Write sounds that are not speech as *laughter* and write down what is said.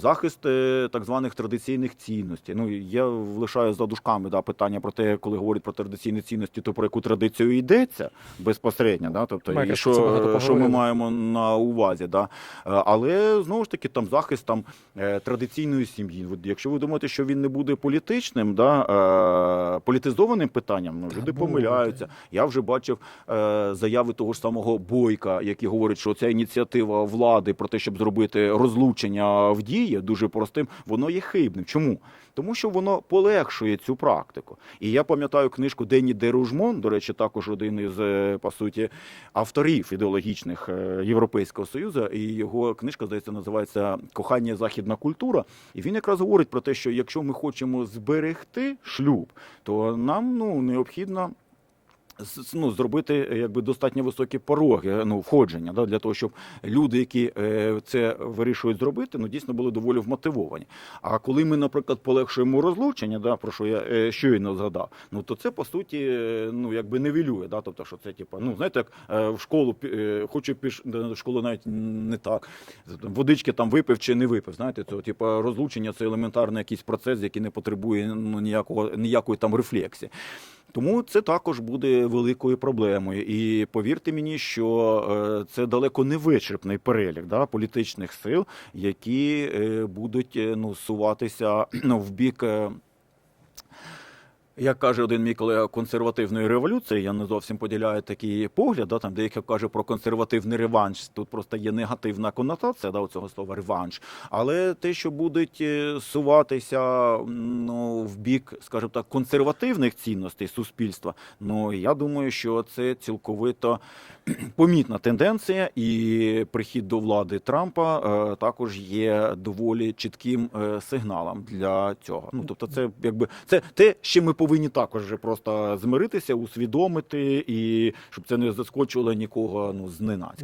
Захист е, так званих традиційних цінностей. Ну я лишаю за дужками да, питання про те, коли говорять про традиційні цінності, то про яку традицію йдеться безпосередньо. Да? Тобто, Ми і що, що ми маємо на увазі. Да? Е, Але знову ж таки, там захист там е, традиційної сім'ї. Якщо ви думаєте, що він не буде політичним, да, політизованим питанням, ну люди помиляються. Я вже бачив заяви того ж самого Бойка, які говорять, що ця ініціатива влади про те, щоб зробити розлучення в дії, дуже простим, воно є хибним. Чому? Тому що воно полегшує цю практику. І я пам'ятаю книжку Дені Деружмон, до речі, також один із е, по суті авторів ідеологічних е, Європейського Союзу, і його книжка здається називається Кохання західна культура. І він якраз говорить про те, що якщо ми хочемо зберегти шлюб, то нам ну необхідно ну, зробити е, якби достатньо високі пороги ну, входження, да, для того, щоб люди, які е, це вирішують зробити, ну дійсно були доволі вмотивовані. А коли ми, наприклад, полегшуємо розлучення, да, про що я е, щойно згадав, ну то це по суті ну якби невілює. Да, тобто, що це типу, ну знаєте, як в школу хочу піш в школу навіть не так. Водички там випив чи не випив. Знаєте, то типу розлучення це елементарний якийсь процес, який не потребує ну, ніякого ніякої там рефлексії. Тому це також буде великою проблемою. І повірте мені, що е, це далеко не вичерпний перелік да, політичних сил, які е, будуть е, ну, суватися *clears throat* в бік. Як каже один мій колега консервативної революції, я не зовсім поділяю такий погляд. Там деякі каже про консервативний реванш. Тут просто є негативна конотація да, цього слова реванш. Але те, що будуть е, суватися ну, в бік, скажімо так, консервативних цінностей суспільства, ну я думаю, що це цілковито *clears throat* помітна тенденція, і прихід до влади Трампа е, також є доволі чітким е, сигналом для цього. Ну тобто, це якби це те, чим ми повинні також вже просто змиритися, усвідомити, і щоб це не заскочило нікого ну зненацька.